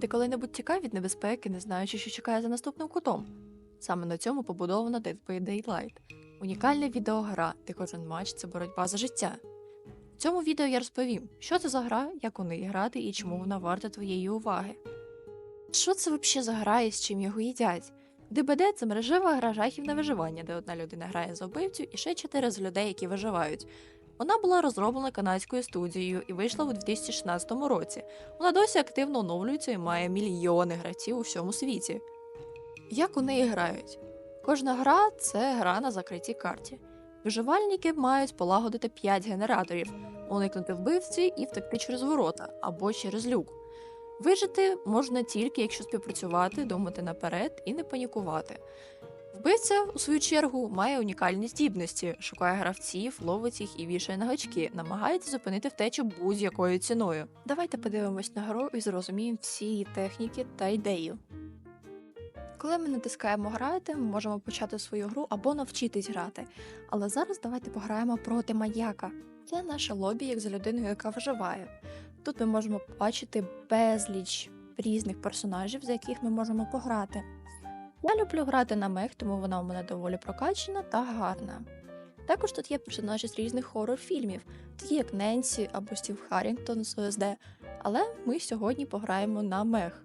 Ти коли-небудь тікав від небезпеки, не знаючи, що чекає за наступним кутом. Саме на цьому побудована Dead by Daylight. Унікальна відеогра, де кожен матч це боротьба за життя. В цьому відео я розповім, що це за гра, як у неї грати і чому вона варта твоєї уваги. Що це взагалі за гра і з чим його їдять? ДБД це мережева гра жахів на виживання, де одна людина грає за вбивцю і ще чотири з людей, які виживають. Вона була розроблена канадською студією і вийшла у 2016 році. Вона досі активно оновлюється і має мільйони гравців у всьому світі. Як у неї грають? Кожна гра це гра на закритій карті. Виживальники мають полагодити 5 генераторів, уникнути вбивці і втекти через ворота або через люк. Вижити можна тільки, якщо співпрацювати, думати наперед і не панікувати. Вбивця, у свою чергу, має унікальні здібності, шукає гравців, ловить їх і вішає на гачки, намагається зупинити втечу будь-якою ціною. Давайте подивимось на гру і зрозуміємо всі її техніки та ідею. Коли ми натискаємо грати, ми можемо почати свою гру або навчитись грати. Але зараз давайте пограємо проти маньяка. Це наше лобі, як за людиною, яка виживає. Тут ми можемо побачити безліч різних персонажів, за яких ми можемо пограти. Я люблю грати на мех, тому вона у мене доволі прокачена та гарна. Також тут є персонажі з різних хорор-фільмів, такі як Ненсі або Стів Харрінгтон з ОСД, але ми сьогодні пограємо на мех.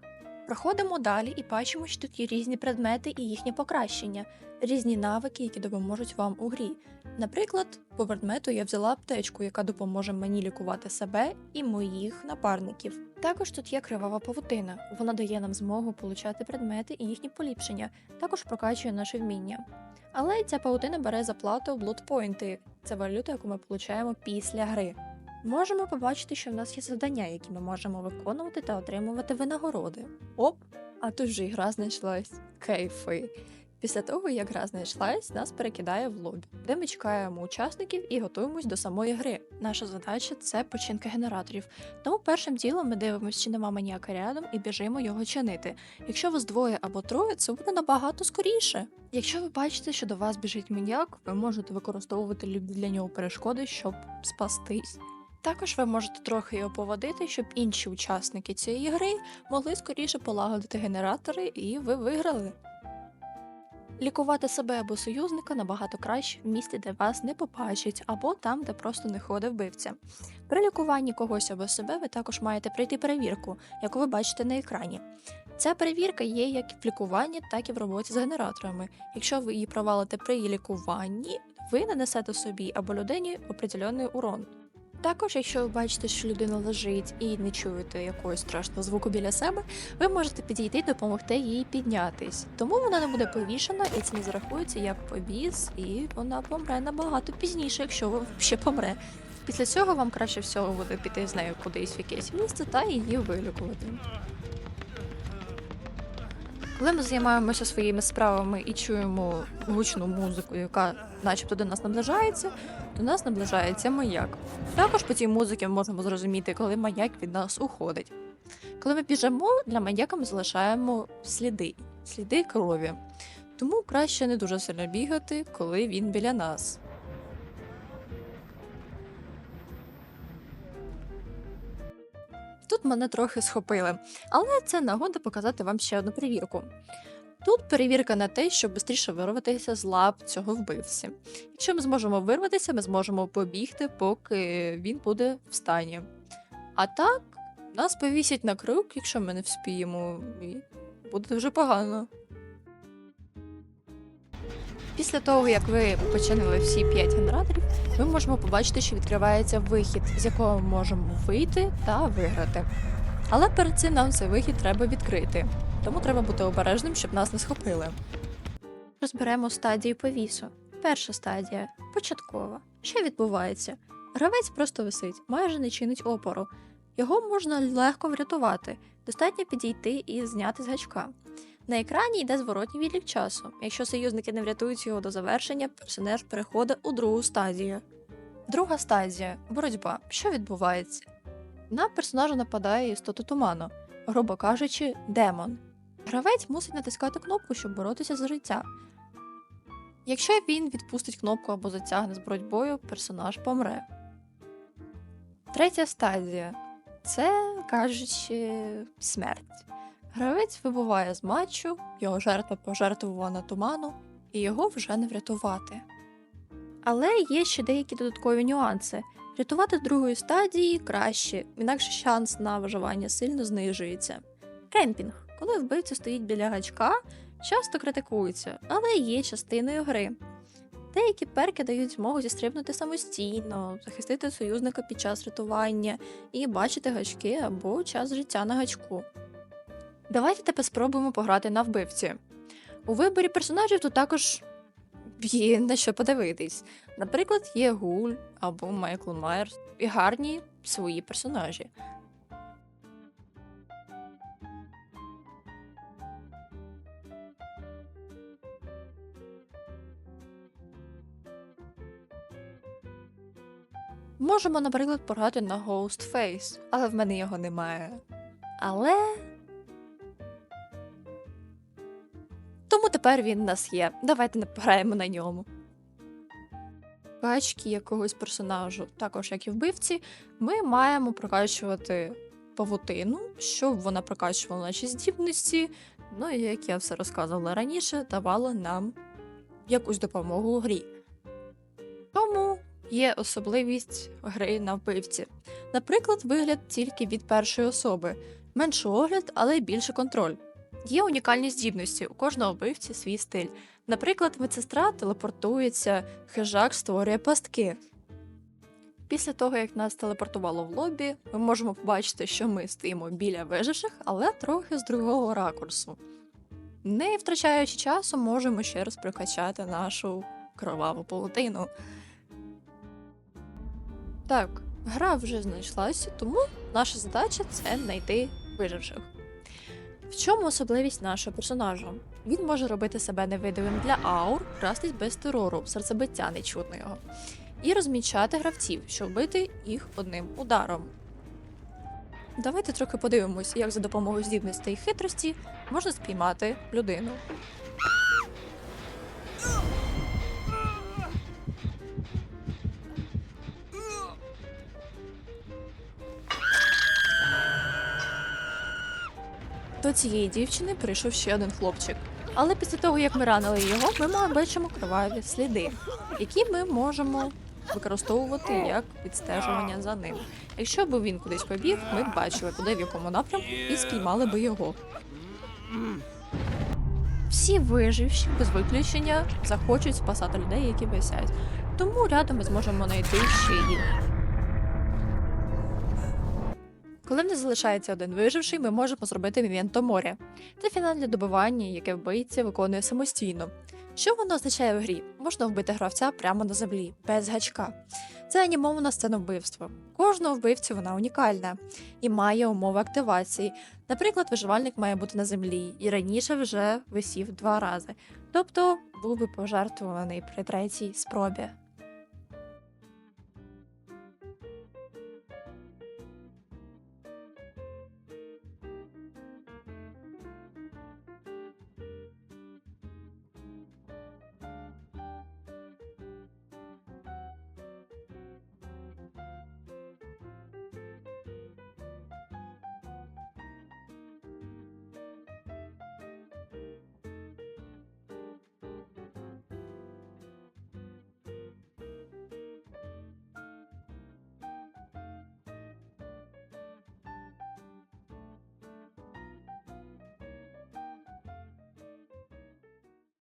Проходимо далі і бачимо, що тут є різні предмети і їхнє покращення, різні навики, які допоможуть вам у грі. Наприклад, по предмету я взяла аптечку, яка допоможе мені лікувати себе і моїх напарників. Також тут є кривава павутина. Вона дає нам змогу получати предмети і їхні поліпшення, також прокачує наше вміння. Але ця павутина бере за плату блудпойнти. Це валюта, яку ми получаємо після гри. Можемо побачити, що в нас є завдання, які ми можемо виконувати та отримувати винагороди. Оп! А тут вже і гра знайшлась. Кайфи. Після того, як гра знайшлась, нас перекидає в лобі, де ми чекаємо учасників і готуємось до самої гри. Наша задача це починка генераторів. Тому першим ділом ми дивимося, чи нема маніяка рядом, і біжимо його чинити. Якщо вас двоє або троє, це буде набагато скоріше. Якщо ви бачите, що до вас біжить маніяк, ви можете використовувати любі для нього перешкоди, щоб спастись. Також ви можете трохи його поводити, щоб інші учасники цієї гри могли скоріше полагодити генератори, і ви виграли. Лікувати себе або союзника набагато краще в місті, де вас не побачать, або там, де просто не ходить вбивця. При лікуванні когось або себе ви також маєте пройти перевірку, яку ви бачите на екрані. Ця перевірка є як в лікуванні, так і в роботі з генераторами. Якщо ви її провалите при лікуванні, ви нанесете собі або людині определений урон. Також, якщо ви бачите, що людина лежить і не чуєте якогось страшного звуку біля себе, ви можете підійти і допомогти їй піднятись. Тому вона не буде повішена і це не зарахується як побіс, і вона помре набагато пізніше, якщо ви ще помре. Після цього вам краще всього буде піти з нею кудись в якесь місце та її вилікувати. Коли ми займаємося своїми справами і чуємо гучну музику, яка начебто до нас наближається, до нас наближається маяк. Також по цій музиці ми можемо зрозуміти, коли маяк від нас уходить. Коли ми біжимо, для маяка ми залишаємо сліди, сліди крові. Тому краще не дуже сильно бігати, коли він біля нас. Тут мене трохи схопили, але це нагода показати вам ще одну перевірку. Тут перевірка на те, щоб швидше вирватися з лап цього вбивці. Якщо ми зможемо вирватися, ми зможемо побігти, поки він буде в стані. А так, нас повісять на круг, якщо ми не вспіємо, і буде дуже погано. Після того, як ви починили всі 5 генераторів, ми можемо побачити, що відкривається вихід, з якого ми можемо вийти та виграти. Але перед цим нам цей вихід треба відкрити, тому треба бути обережним, щоб нас не схопили. Розберемо стадії повісу. Перша стадія початкова. Що відбувається? Гравець просто висить, майже не чинить опору. Його можна легко врятувати, достатньо підійти і зняти з гачка. На екрані йде зворотній відлік часу. Якщо союзники не врятують його до завершення, персонаж переходить у другу стадію. Друга стадія боротьба. Що відбувається? На персонажа нападає істота туману, грубо кажучи, демон. Гравець мусить натискати кнопку, щоб боротися за життя. Якщо він відпустить кнопку або затягне з боротьбою, персонаж помре. Третя стадія це кажучи смерть. Гравець вибуває з матчу, його жертва пожертвувана туману, і його вже не врятувати. Але є ще деякі додаткові нюанси. Рятувати другої стадії краще, інакше шанс на виживання сильно знижується. Кемпінг, коли вбивця стоїть біля гачка, часто критикується, але є частиною гри. Деякі перки дають змогу зістрибнути самостійно, захистити союзника під час рятування і бачити гачки або час життя на гачку. Давайте тепер спробуємо пограти на вбивці. У виборі персонажів тут також є на що подивитись. Наприклад, є Гуль або Майкл Майерс і гарні свої персонажі. Можемо, наприклад, пограти на Ghostface, але в мене його немає. Але. Тому тепер він у нас є. Давайте не пограємо на ньому. Качки якогось персонажу, також як і вбивці, ми маємо прокачувати павутину, щоб вона прокачувала наші здібності. Ну і як я все розказувала раніше, давала нам якусь допомогу у грі. Тому є особливість гри на вбивці. Наприклад, вигляд тільки від першої особи, менший огляд, але більше контроль. Є унікальні здібності, у кожного вбивці свій стиль. Наприклад, медсестра телепортується, хижак створює пастки. Після того, як нас телепортувало в лобі, ми можемо побачити, що ми стоїмо біля виживших, але трохи з другого ракурсу. Не втрачаючи часу, можемо ще раз прокачати нашу кроваву павутину. Так, гра вже знайшлася, тому наша задача це знайти виживших. В чому особливість нашого персонажа? Він може робити себе невидимим для аур, крастись без терору, серцебиття не чутно його, і розмічати гравців, щоб вбити їх одним ударом. Давайте трохи подивимось, як за допомогою здібностей і хитрості можна спіймати людину. Цієї дівчини прийшов ще один хлопчик. Але після того, як ми ранили його, ми бачимо кроваві сліди, які ми можемо використовувати як відстежування за ним. Якщо б він кудись побіг, ми б бачили, куди в якому напрямку, і спіймали би його. Всі виживші без виключення захочуть спасати людей, які висять. Тому рядом ми зможемо знайти ще їх. Коли в нас залишається один виживший, ми можемо зробити Мів'єнто море. Це фінальне добивання, яке вбивця виконує самостійно. Що воно означає в грі? Можна вбити гравця прямо на землі, без гачка. Це анімована сцена вбивства. Кожного вбивця вона унікальна і має умови активації. Наприклад, виживальник має бути на землі і раніше вже висів два рази, тобто був би пожертвований при третій спробі.